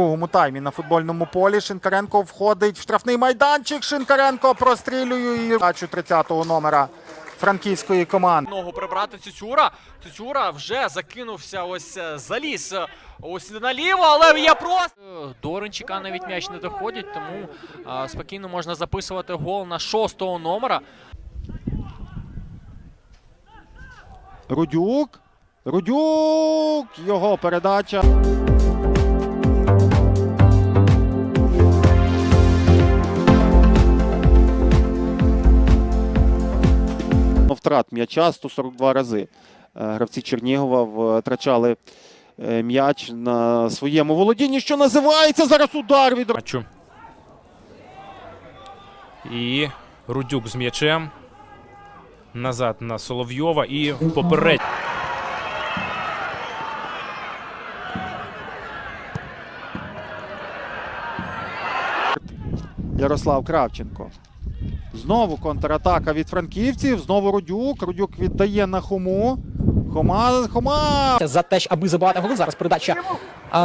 Другому таймі на футбольному полі Шинкаренко входить в штрафний майданчик. Шинкаренко прострілює і бачу 30-го номера франківської команди. Ногу прибрати Цюцюра. Цюцюра вже закинувся ось е, заліз ось наліво, але є просто. До Оренчика навіть м'яч не доходить, тому е, спокійно можна записувати гол на шостого номера. Рудюк. Рудюк. Його передача. Втрат м'яча 142 рази. Е, Гравці Чернігова втрачали е, м'яч на своєму володінні, що називається зараз удар від матчу. І Рудюк з м'ячем. Назад на Соловйова і попередньо. Ярослав Кравченко. Знову контратака від франківців. Знову Рудюк. Рудюк віддає на Хому. Хома. Хома. за те, аби забивати голи. Зараз передача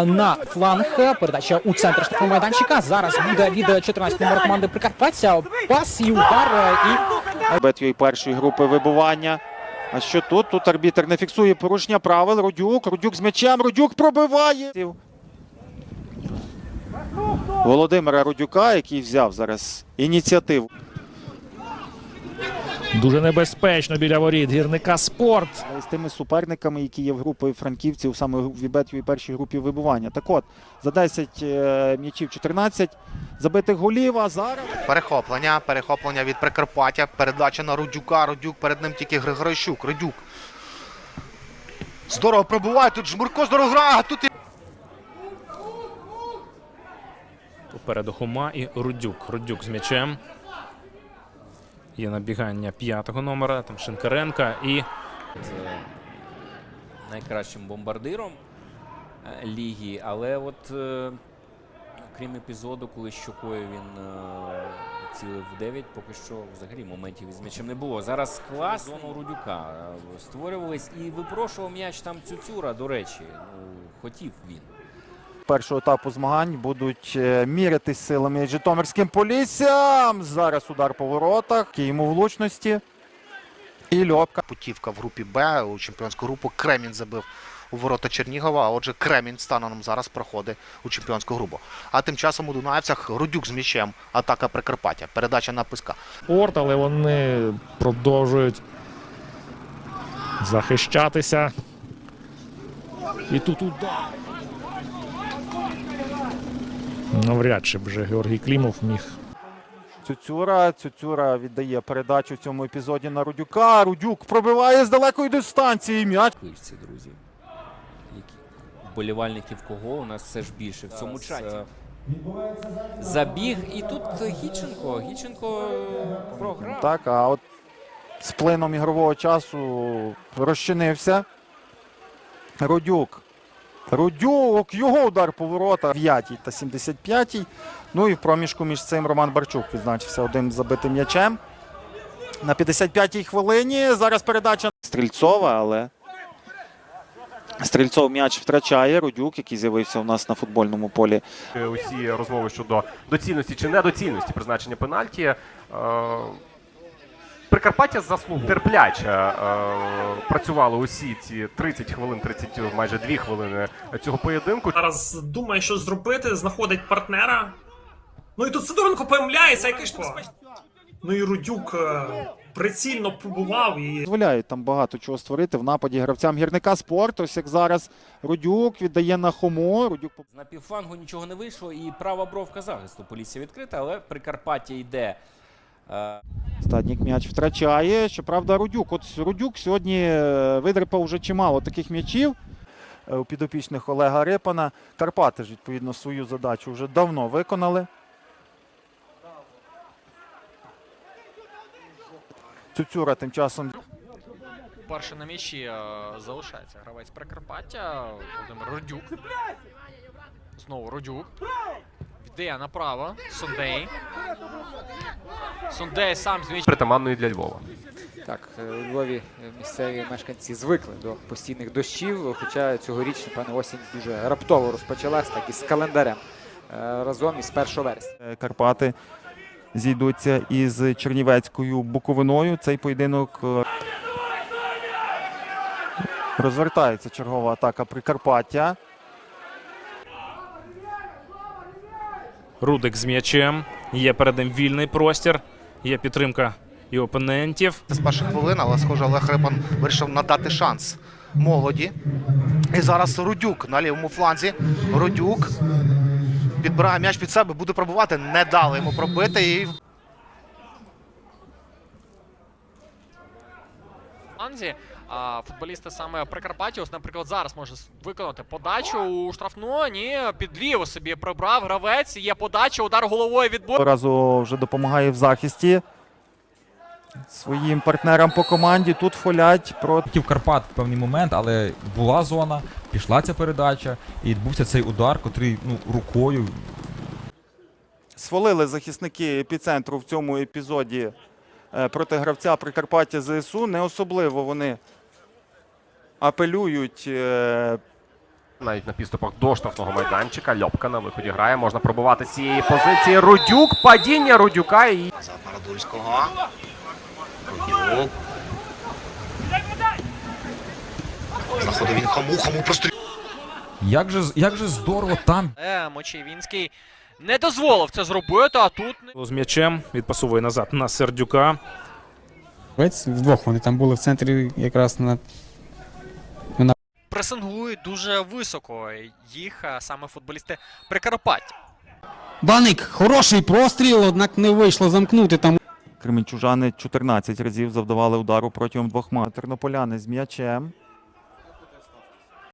на фланг. Передача у центр штрафного майданчика. Зараз буде від 14 номера команди Прикарпаття. Пас і удар. е, І Бетвій першої групи вибування. А що тут? Тут арбітер не фіксує порушення правил. Рудюк. Рудюк з м'ячем. Рудюк пробиває. Володимира Рудюка, який взяв зараз ініціативу. Дуже небезпечно біля воріт гірника спорт. з тими суперниками, які є в групі франківців, саме в Вібетвій першій групі вибування. Так от, за 10 е, м'ячів 14 забитих голів, а зараз Перехоплення, перехоплення від Прикарпаття, передача на Рудюка. Рудюк перед ним тільки Григорищук. Рудюк. Здорово пробиває. Тут Жмурко здорово грає. Тут і Попереду Хома і Рудюк. Рудюк з м'ячем. Є набігання п'ятого номера, там Шинкаренка і е, найкращим бомбардиром е, ліги, але от е, крім епізоду, коли щокою він цілив в 9, поки що взагалі моментів із м'ячем не було. Зараз клас зону Рудюка створювались і випрошував м'яч там Цюцюра, до речі. Ну, хотів він. Першого етапу змагань будуть е, мірятись силами Житомирським поліссям. Зараз удар по воротах, йому влучності. І Льопка. путівка в групі Б у чемпіонську групу. Кремін забив у ворота Чернігова. А отже, Кремін станом зараз проходить у чемпіонську групу. А тим часом у Дунаєвцях Рудюк з м'ячем. Атака Прикарпаття. Передача на Писка. Спорт, але вони продовжують захищатися. І тут удар. Навряд чи б вже Георгій Клімов міг Цюцюра. Цюцюра віддає передачу в цьому епізоді на Рудюка. Рудюк пробиває з далекої дистанції м'яч. Пишці, друзі. Які вболівальників кого у нас все ж більше в цьому чаті. Забіг, і тут Гіченко. Гіченко е, програв. Так, а от з плином ігрового часу розчинився. Рудюк. Рудюк, його удар по воротах 5 та 75. Ну і в проміжку між цим Роман Барчук відзначився одним забитим м'ячем. На 55-й хвилині зараз передача Стрільцова, але Стрільцов м'яч втрачає. Рудюк, який з'явився у нас на футбольному полі. Е, усі розмови щодо доцільності чи недоцільності призначення пенальті. Е, Прикарпаття заслуг терпляче е, працювало усі ці 30 хвилин, 30, майже 2 хвилини цього поєдинку. зараз думає, що зробити, знаходить партнера. Ну і тут Сидоренко помиляється, який ж небезпечний. Ну і Рудюк е, прицільно пробував і дозволяють там багато чого створити в нападі гравцям гірника спорт. Ось як зараз Рудюк віддає на Хому. Рудюк З напівфлангу нічого не вийшло, і права бровка захисту Полісся відкрита, але Прикарпаття йде. Стаднік м'яч втрачає. Щоправда, Рудюк. От Рудюк сьогодні е, видрипав вже чимало таких м'ячів е, у підопічних Олега Рипана. Карпати ж, відповідно, свою задачу вже давно виконали. Цюцюра тим часом Перший на м'ячі е, залишається гравець Прикарпаття. Володимир Рудюк. Знову Рудюк. Віддає направо. Сундей. Сундей сам з м'ячем. Притаманної для Львова. Так, е, у Львові місцеві мешканці звикли до постійних дощів, хоча цьогоріч, напевно, осінь дуже раптово розпочалась, так і з календарем е, разом із 1 вересня. Е, Карпати зійдуться із Чернівецькою Буковиною. Цей поєдинок розвертається чергова атака Прикарпаття. Рудик з м'ячем. Є перед ним вільний простір. Є підтримка і опонентів. З перших хвилин, але схоже, Олег Рибан вирішив надати шанс молоді. І зараз Рудюк на лівому фланзі. Рудюк підбирає м'яч під себе, буде пробувати. Не дали йому пробити. І Анзі, а футболісти саме Прикарпаття, наприклад, зараз може виконати подачу у штрафну. Ні, підвів собі прибрав гравець. Є подача, удар головою від Бо- Разу вже допомагає в захисті своїм партнерам по команді. Тут фолять проти. Карпат в певний момент, але була зона, пішла ця передача, і відбувся цей удар, котрий ну, рукою Свалили захисники епіцентру в цьому епізоді проти гравця Прикарпаття ЗСУ. Не особливо вони апелюють. е, Навіть на підступах до штрафного майданчика. Льопка на виході грає. Можна пробувати з цієї позиції. Рудюк, падіння Рудюка і Назад на Радульського. Рудюк. Він хаму, хаму просто Як же, як же здорово там Е, Мочевінський не дозволив це зробити, а тут З м'ячем відпасовує назад на Сердюка. Вдвох вони там були в центрі якраз на пресингують дуже високо їх саме футболісти Прикарпаття. Баник, хороший простріл, однак не вийшло замкнути там. Кременчужани 14 разів завдавали удару протягом двох матч. Тернополяни з м'ячем.